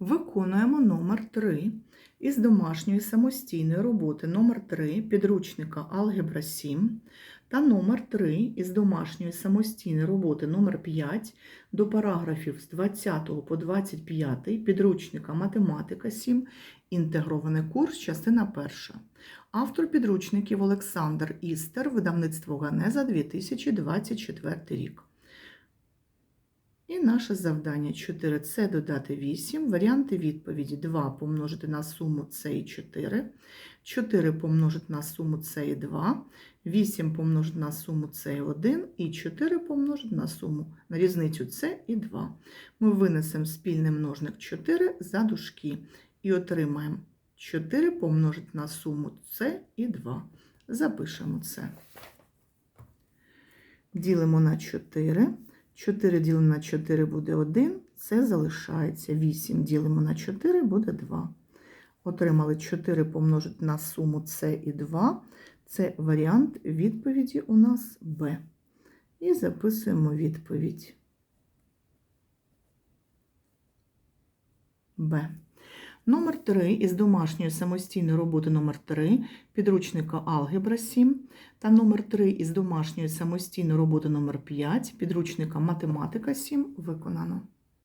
Виконуємо номер 3 із домашньої самостійної роботи номер 3 підручника Алгебра 7 та номер 3 із домашньої самостійної роботи номер 5 до параграфів з 20 по 25 підручника Математика 7 інтегрований курс, частина 1. Автор підручників Олександр Істер, видавництво Ганеза 2024 рік. І наше завдання 4 це додати 8. Варіанти відповіді 2 помножити на суму С і 4, 4 помножити на суму С і 2, 8 помножити на суму С і 1 і 4 помножити на суму на різницю С і 2. Ми винесемо спільний множник 4 за дужки і отримаємо 4 помножити на суму С і 2. Запишемо це. Ділимо на 4. 4 ділимо на 4 буде 1, це залишається 8 ділимо на 4 буде 2. Отримали 4 помножити на суму С і 2. Це варіант відповіді у нас Б. І записуємо відповідь Б. Номер 3 із домашньої самостійної роботи номер 3 підручника Алгебра 7 та номер 3 із домашньої самостійної роботи номер 5 підручника Математика 7 виконано.